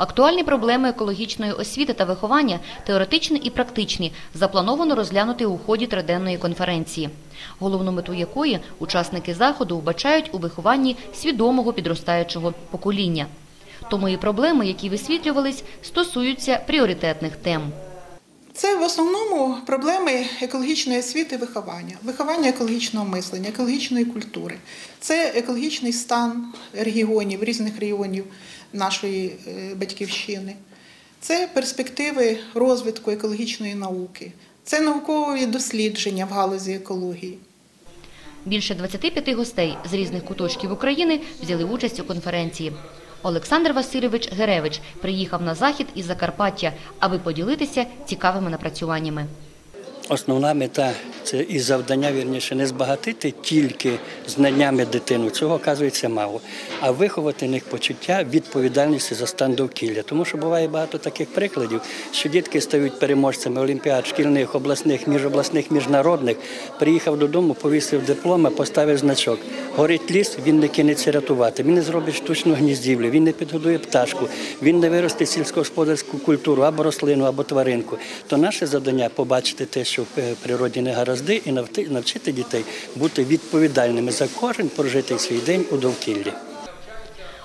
Актуальні проблеми екологічної освіти та виховання, теоретичні і практичні, заплановано розглянути у ході триденної конференції, головну мету якої учасники заходу вбачають у вихованні свідомого підростаючого покоління. Тому і проблеми, які висвітлювались, стосуються пріоритетних тем. Це в основному проблеми екологічної освіти виховання, виховання екологічного мислення, екологічної культури. Це екологічний стан регіонів, різних регіонів нашої е, батьківщини. Це перспективи розвитку екологічної науки, це наукові дослідження в галузі екології. Більше 25 гостей з різних куточків України взяли участь у конференції. Олександр Васильович Геревич приїхав на захід із Закарпаття, аби поділитися цікавими напрацюваннями. Основна мета це і завдання, вірніше, не збагатити тільки знаннями дитину. Цього оказується мало, а виховати в них почуття відповідальності за стан довкілля. Тому що буває багато таких прикладів, що дітки стають переможцями олімпіад, шкільних, обласних, міжобласних, міжнародних. Приїхав додому, повісив дипломи, поставив значок. Горить ліс, він не кинеться рятувати. Він не зробить штучну гніздівлю, він не підгодує пташку, він не виросте сільськогосподарську культуру або рослину, або тваринку. То наше завдання побачити те, що в е, природі не гаразди, і навчити дітей бути відповідальними за кожен прожитий свій день у довкіллі.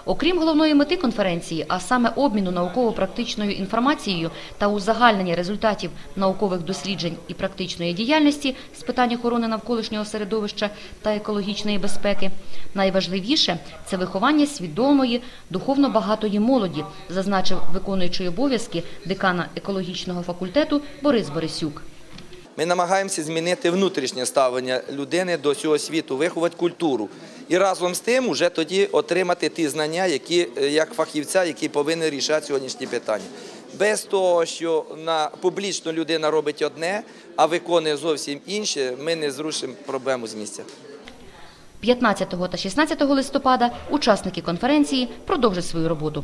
Окрім головної мети конференції, а саме обміну науково-практичною інформацією та узагальнення результатів наукових досліджень і практичної діяльності з питань охорони навколишнього середовища та екологічної безпеки, найважливіше це виховання свідомої, духовно багатої молоді, зазначив виконуючий обов'язки декана екологічного факультету Борис Борисюк. Ми намагаємося змінити внутрішнє ставлення людини до цього світу, виховати культуру. І разом з тим вже тоді отримати ті знання, які е, як фахівця, які повинні рішати сьогоднішні питання. Без того, що на публічно людина робить одне, а виконує зовсім інше, ми не зрушимо проблему з місця. 15 та 16 листопада учасники конференції продовжать свою роботу.